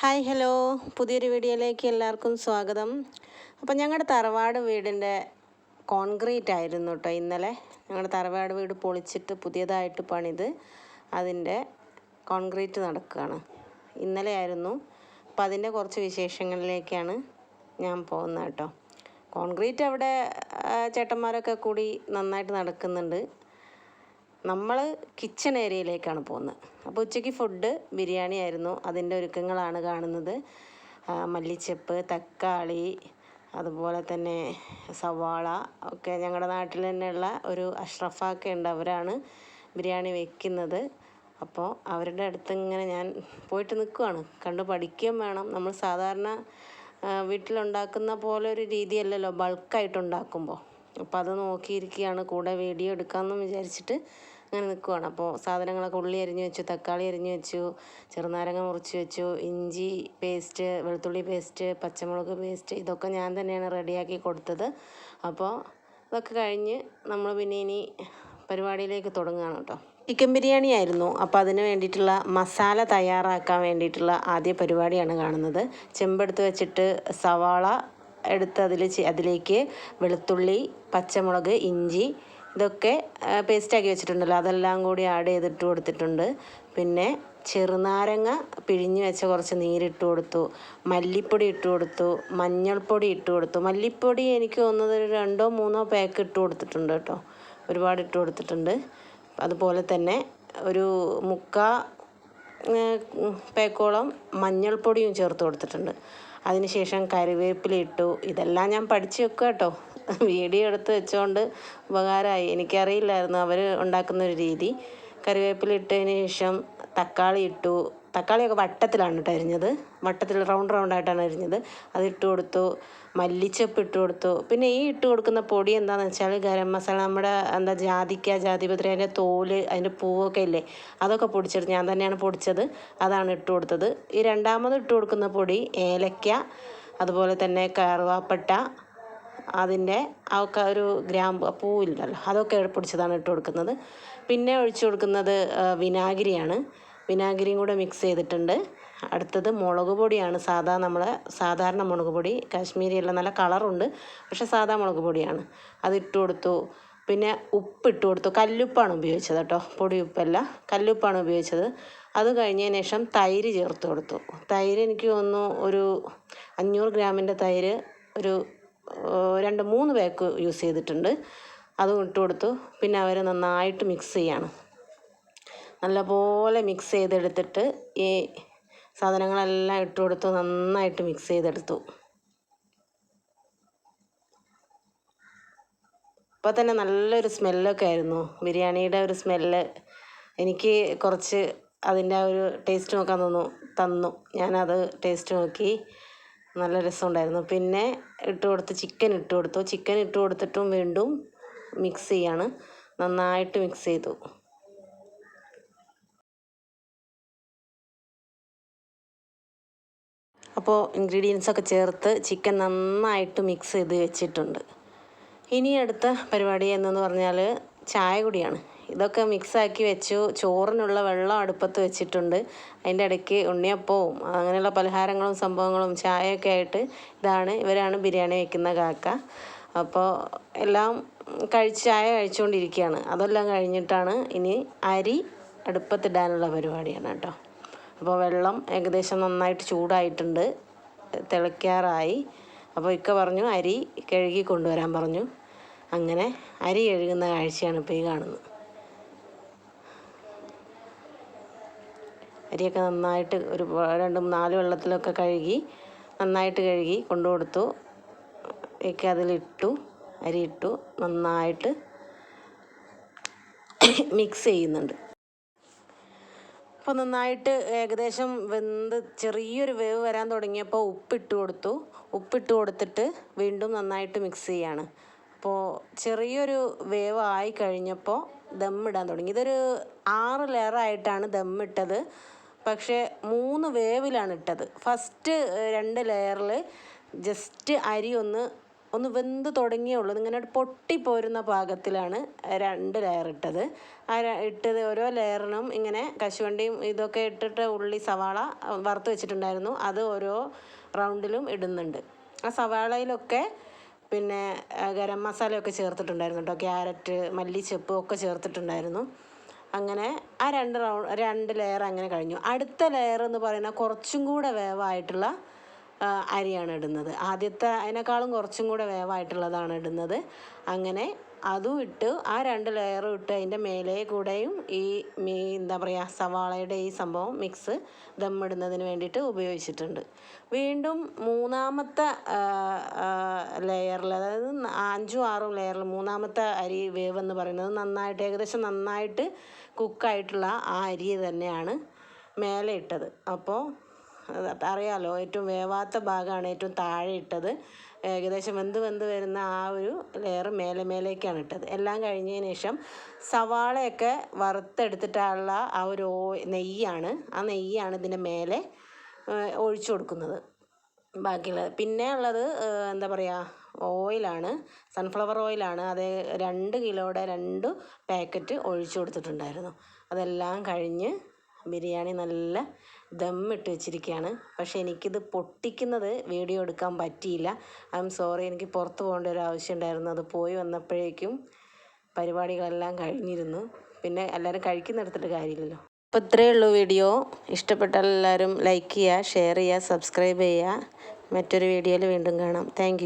Hi hello. പുതിയൊരു വീഡിയോയിലേക്ക് എല്ലാവർക്കും സ്വാഗതം. അപ്പം ഞങ്ങളുടെ തറവാട് വീടിന്റെ കോൺക്രീറ്റ് ആയിരുന്നു കേട്ടോ ഇന്നലെ. ഞങ്ങളുടെ തറവാട് വീട് പൊളിച്ചിട്ട് പുതിയതായിട്ട് പണിത് അതിന്റെ കോൺക്രീറ്റ് നടക്കുകയാണ് ഇന്നലെ ആയിരുന്നു. അപ്പം അതിന്റെ കുറച്ച് വിശേഷങ്ങളിലേക്കാണ് ഞാൻ പോകുന്നത് കേട്ടോ കോൺക്രീറ്റ് അവിടെ ചേട്ടന്മാരൊക്കെ കൂടി നന്നായിട്ട് നടക്കുന്നുണ്ട്. നമ്മൾ കിച്ചൺ ഏരിയയിലേക്കാണ് പോകുന്നത്. അപ്പോൾ ഉച്ചയ്ക്ക് ഫുഡ് ബിരിയാണി ആയിരുന്നു. അതിന്റെ ഒരുക്കങ്ങളാണ് കാണുന്നത്. മല്ലിച്ചപ്പ് തക്കാളി അതുപോലെ തന്നെ സവാള ഒക്കെ ഞങ്ങളുടെ നാട്ടിൽ തന്നെയുള്ള ഒരു അഷ്റഫൊക്കെ ഉണ്ട്. അവരാണ് ബിരിയാണി വെക്കുന്നത്. അപ്പോൾ അവരുടെ അടുത്ത് ഇങ്ങനെ ഞാൻ പോയിട്ട് നിൽക്കുവാണ് കണ്ട് പഠിക്കുകയും വേണം. നമ്മൾ സാധാരണ വീട്ടിലുണ്ടാക്കുന്ന പോലെ ഒരു രീതിയല്ലല്ലോ ബൾക്കായിട്ട് ഉണ്ടാക്കുമ്പോൾ അപ്പോൾ അത് നോക്കിയിരിക്കുകയാണ് കൂടെ വീഡിയോ എടുക്കാമെന്നും വിചാരിച്ചിട്ട് അങ്ങനെ നിൽക്കുവാണ് അപ്പോൾ സാധനങ്ങളൊക്കെ ഉള്ളി അരിഞ്ഞു വെച്ചു തക്കാളി അരിഞ്ഞു വെച്ചു ചെറുനാരങ്ങ മുറിച്ച് വെച്ചു ഇഞ്ചി പേസ്റ്റ് വെളുത്തുള്ളി പേസ്റ്റ് പച്ചമുളക് പേസ്റ്റ് ഇതൊക്കെ ഞാൻ തന്നെയാണ് റെഡിയാക്കി കൊടുത്തത്. അപ്പോൾ ഇതൊക്കെ കഴിഞ്ഞ് നമ്മൾ പിന്നെ ഇനി പരിപാടിയിലേക്ക് തുടങ്ങുകയാണ് കേട്ടോ. ചിക്കൻ ബിരിയാണി ആയിരുന്നു. അപ്പോൾ അതിന് വേണ്ടിയിട്ടുള്ള മസാല തയ്യാറാക്കാൻ വേണ്ടിയിട്ടുള്ള ആദ്യ പരിപാടിയാണ് കാണുന്നത്. ചെമ്പെടുത്ത് വെച്ചിട്ട് സവാള എടുത്ത് അതിൽ അതിലേക്ക് വെളുത്തുള്ളി പച്ചമുളക് ഇഞ്ചി ഇതൊക്കെ പേസ്റ്റാക്കി വെച്ചിട്ടുണ്ടല്ലോ. അതെല്ലാം കൂടി ആഡ് ചെയ്തിട്ട് കൊടുത്തിട്ടുണ്ട്. പിന്നെ ചെറുനാരങ്ങ പിഴിഞ്ഞ് വെച്ച കുറച്ച് നീരിട്ട് കൊടുത്തു. മല്ലിപ്പൊടി ഇട്ട് കൊടുത്തു. മഞ്ഞൾപ്പൊടി ഇട്ട് കൊടുത്തു. മല്ലിപ്പൊടി എനിക്ക് തോന്നുന്നത് ഒരു രണ്ടോ മൂന്നോ പാക്ക് ഇട്ട് കൊടുത്തിട്ടുണ്ട് കേട്ടോ. ഒരുപാട് ഇട്ട് കൊടുത്തിട്ടുണ്ട്. അതുപോലെ തന്നെ ഒരു മുക്കാ പേക്കോളം മഞ്ഞൾപ്പൊടിയും ചേർത്ത് കൊടുത്തിട്ടുണ്ട്. അതിനുശേഷം കറിവേപ്പില ഇട്ടു. ഇതെല്ലാം ഞാൻ പഠിച്ചു വെക്കുക കേട്ടോ. വീഡിയോ എടുത്ത് വെച്ചുകൊണ്ട് ഉപകാരമായി. എനിക്കറിയില്ലായിരുന്നു അവർ ഉണ്ടാക്കുന്ന ഒരു രീതി. കറിവേപ്പില ഇട്ടതിന് ശേഷം തക്കാളി ഇട്ടു. തക്കാളിയൊക്കെ വട്ടത്തിലാണ് കേട്ടോ അരിഞ്ഞത്. വട്ടത്തിൽ റൗണ്ട് റൗണ്ട് ആയിട്ടാണ് അരിഞ്ഞത്. അത് ഇട്ട് കൊടുത്തു. മല്ലിച്ചപ്പ് ഇട്ട് കൊടുത്തു. പിന്നെ ഈ ഇട്ട് കൊടുക്കുന്ന പൊടി എന്താണെന്ന് വെച്ചാൽ ഗരം മസാല നമ്മുടെ എന്താ ജാതിക്ക ജാതിപത്രി അതിന്റെ തോൽ അതിന്റെ പൂവൊക്കെ ഇല്ലേ അതൊക്കെ പൊടിച്ചെടുത്ത്. ഞാൻ തന്നെയാണ് പൊടിച്ചത്. അതാണ് ഇട്ട് കൊടുത്തത്. ഈ രണ്ടാമത് ഇട്ട് കൊടുക്കുന്ന പൊടി ഏലക്ക അതുപോലെ തന്നെ കറുവാപ്പട്ട അതിന്റെ ആ ഒരു ഗ്രാമ്പ് പൂവില്ലല്ലോ അതൊക്കെ പൊടിച്ചതാണ് ഇട്ട് കൊടുക്കുന്നത്. പിന്നെ ഒഴിച്ചു കൊടുക്കുന്നത് വിനാഗിരിയാണ്. വിനാഗിരിയും കൂടെ മിക്സ് ചെയ്തിട്ടുണ്ട്. അടുത്തത് മുളക് പൊടിയാണ്. സാധാ നമ്മളെ സാധാരണ മുളക് പൊടി. കാശ്മീരി അല്ല നല്ല കളറുണ്ട്. പക്ഷെ സാധാ മുളക് പൊടിയാണ്. അത് ഇട്ട് കൊടുത്തു. പിന്നെ ഉപ്പ് ഇട്ട് കൊടുത്തു. കല്ലുപ്പാണ് ഉപയോഗിച്ചത് കേട്ടോ. പൊടി ഉപ്പല്ല. കല്ലുപ്പാണ് ഉപയോഗിച്ചത്. അത് കഴിഞ്ഞതിന് ശേഷം തൈര് ചേർത്ത് കൊടുത്തു. തൈര് എനിക്ക് തോന്നുന്നു ഒരു അഞ്ഞൂറ് ഗ്രാമിന്റെ തൈര് ഒരു രണ്ട് മൂന്ന് പാക്ക് യൂസ് ചെയ്തിട്ടുണ്ട്. അതും ഇട്ട് കൊടുത്തു. പിന്നെ അവർ നന്നായിട്ട് മിക്സ് ചെയ്യാണ്. നല്ലപോലെ മിക്സ് ചെയ്തെടുത്തിട്ട് ഈ സാധനങ്ങളെല്ലാം ഇട്ട് കൊടുത്തു. നന്നായിട്ട് മിക്സ് ചെയ്തെടുത്തു. അപ്പോൾ തന്നെ നല്ലൊരു സ്മെല്ലൊക്കെ ആയിരുന്നു. ബിരിയാണിയുടെ ഒരു സ്മെല്ല് എനിക്ക് കുറച്ച് അതിന്റെ ആ ഒരു ടേസ്റ്റ് നോക്കാൻ തന്നു തന്നു. ഞാനത് ടേസ്റ്റ് നോക്കി. നല്ല രസമുണ്ടായിരുന്നു. പിന്നെ ഇട്ട് കൊടുത്ത് ചിക്കൻ ഇട്ട് കൊടുത്തു. ചിക്കൻ ഇട്ട് കൊടുത്തിട്ടും വീണ്ടും മിക്സ് ചെയ്യാണ്. നന്നായിട്ട് മിക്സ് ചെയ്തു. അപ്പോൾ ഇൻഗ്രീഡിയൻസ് ഒക്കെ ചേർത്ത് ചിക്കൻ നന്നായിട്ട് മിക്സ് ചെയ്ത് വെച്ചിട്ടുണ്ട്. ഇനി അടുത്ത പരിപാടി എന്നു പറഞ്ഞാൽ ചായ കുടിയാണ്. ഇതൊക്കെ മിക്സാക്കി വെച്ചു. ചോറിനുള്ള വെള്ളം അടുപ്പത്ത് വെച്ചിട്ടുണ്ട്. അതിന്റെ ഇടയ്ക്ക് ഉണ്ണിയപ്പവും അങ്ങനെയുള്ള പലഹാരങ്ങളും സംഭവങ്ങളും ചായയൊക്കെ ആയിട്ട് ഇതാണ്. ഇവരാണ് ബിരിയാണി വെക്കുന്ന കാക്ക. അപ്പോൾ എല്ലാം കഴിച്ച് ചായ കഴിച്ചുകൊണ്ടിരിക്കുകയാണ് അതെല്ലാം കഴിഞ്ഞിട്ടാണ് ഇനി അരി അടുപ്പത്തിടാനുള്ള പരിപാടിയാണ് കേട്ടോ. അപ്പോൾ വെള്ളം ഏകദേശം നന്നായിട്ട് ചൂടായിട്ടുണ്ട്. തിളയ്ക്കാറായി. അപ്പോൾ ഇക്ക പറഞ്ഞു അരി കഴുകി കൊണ്ടുവരാൻ പറഞ്ഞു. അങ്ങനെ അരി കഴുകുന്ന കാഴ്ചയാണ് ഇപ്പോൾ ഈ കാണുന്നത്. അരിയൊക്കെ നന്നായിട്ട് ഒരു രണ്ടും നാല് വെള്ളത്തിലൊക്കെ കഴുകി നന്നായിട്ട് കഴുകി കൊണ്ടു കൊടുത്തു ഒക്കെ അതിലിട്ടു അരി ഇട്ടു നന്നായിട്ട് മിക്സ് ചെയ്യുന്നുണ്ട്. അപ്പോൾ നന്നായിട്ട് ഏകദേശം വെന്ത് ചെറിയൊരു വേവ് വരാൻ തുടങ്ങിയപ്പോൾ ഉപ്പിട്ട് കൊടുത്തു. ഉപ്പിട്ട് കൊടുത്തിട്ട് വീണ്ടും നന്നായിട്ട് മിക്സ് ചെയ്യാണ്. അപ്പോൾ ചെറിയൊരു വേവ് ആയി കഴിഞ്ഞപ്പോൾ ദമ്മിടാൻ തുടങ്ങി. ഇതൊരു ആറ് ലെയറായിട്ടാണ് ദമ്മിട്ടത് പക്ഷേ മൂന്ന് വേവിലാണ് ഇട്ടത്. ഫസ്റ്റ് രണ്ട് ലെയറിൽ ജസ്റ്റ് അരി ഒന്ന് ഒന്ന് വെന്ത് തുടങ്ങിയേ ഉള്ളൂ. ഇങ്ങനെ പൊട്ടിപ്പോരുന്ന പാകത്തിലാണ് രണ്ട് ലെയർ ഇട്ടത്. ആ ഇട്ടത് ഓരോ ലെയറിനും ഇങ്ങനെ കശുവണ്ടിയും ഇതൊക്കെ ഇട്ടിട്ട് ഉള്ളി സവാള വറുത്ത് വെച്ചിട്ടുണ്ടായിരുന്നു. അത് ഓരോ റൗണ്ടിലും ഇടുന്നുണ്ട്. ആ സവാളയിലൊക്കെ പിന്നെ ഗരം മസാലയൊക്കെ ചേർത്തിട്ടുണ്ടായിരുന്നു കേട്ടോ. ക്യാരറ്റ് മല്ലിച്ചപ്പ് ഒക്കെ ചേർത്തിട്ടുണ്ടായിരുന്നു. അങ്ങനെ ആ രണ്ട് റൗണ്ട് രണ്ട് ലെയർ അങ്ങനെ കഴിഞ്ഞു. അടുത്ത ലെയർ എന്ന് പറയുന്നത് കുറച്ചും കൂടെ വേവായിട്ടുള്ള അരിയാണ് ഇടുന്നത്. ആദ്യത്തെ അതിനേക്കാളും കുറച്ചും കൂടെ വേവായിട്ടുള്ളതാണ് ഇടുന്നത്. അങ്ങനെ അതും ഇട്ട് ആ രണ്ട് ലെയറും ഇട്ട് അതിന്റെ മേലെ കൂടെയും ഈ മീ എന്താ പറയുക സവാളയുടെ ഈ സംഭവം മിക്സ് ദമ്മിടുന്നതിന് വേണ്ടിയിട്ട് ഉപയോഗിച്ചിട്ടുണ്ട്. വീണ്ടും മൂന്നാമത്തെ ലെയറിൽ അതായത് അഞ്ചും ആറും ലെയറിൽ മൂന്നാമത്തെ അരി വേവ് എന്ന് പറയുന്നത് നന്നായിട്ട് ഏകദേശം നന്നായിട്ട് കുക്കായിട്ടുള്ള ആ അരി തന്നെയാണ് മേലെ ഇട്ടത്. അപ്പോൾ അറിയാലോ ഏറ്റവും വേവാത്ത ഭാഗമാണ് ഏറ്റവും താഴെ ഇട്ടത്. ഏകദേശം വെന്ത് വെന്ത് വരുന്ന ആ ഒരു ലെയർ മേലെ മേലേക്കാണ് ഇട്ടത്. എല്ലാം കഴിഞ്ഞതിന് ശേഷം സവാളയൊക്കെ വറുത്തെടുത്തിട്ടുള്ള ആ ഒരു നെയ്യാണ്. ആ നെയ്യാണ് ഇതിന്റെ മേലെ ഒഴിച്ചു കൊടുക്കുന്നത്. ബാക്കിയുള്ളത്. പിന്നെ ഉള്ളത് എന്താ പറയുക ഓയിലാണ് സൺഫ്ലവർ ഓയിലാണ് അത് രണ്ട് കിലോയുടെ രണ്ട് പാക്കറ്റ് ഒഴിച്ചു കൊടുത്തിട്ടുണ്ടായിരുന്നു. അതെല്ലാം കഴിഞ്ഞ് ബിരിയാണി നല്ല ദമ്മിട്ട് വെച്ചിരിക്കുകയാണ് പക്ഷേ എനിക്കിത് പൊട്ടിക്കുന്നത് വീഡിയോ എടുക്കാൻ പറ്റിയില്ല. ഐ എം സോറി എനിക്ക് പുറത്ത് പോകേണ്ട ഒരു ആവശ്യം ഉണ്ടായിരുന്നു. അത് പോയി വന്നപ്പോഴേക്കും പരിപാടികളെല്ലാം കഴിഞ്ഞിരുന്നു. പിന്നെ എല്ലാവരും കഴിക്കുന്നിടത്തിട്ട് കാര്യമില്ലല്ലോ. അപ്പോൾ ഇത്രയേ ഉള്ളൂ വീഡിയോ. ഇഷ്ടപ്പെട്ടാൽ എല്ലാവരും ലൈക്ക് ചെയ്യുക ഷെയർ ചെയ്യുക സബ്സ്ക്രൈബ് ചെയ്യുക. മറ്റൊരു വീഡിയോയിൽ വീണ്ടും കാണാം. താങ്ക്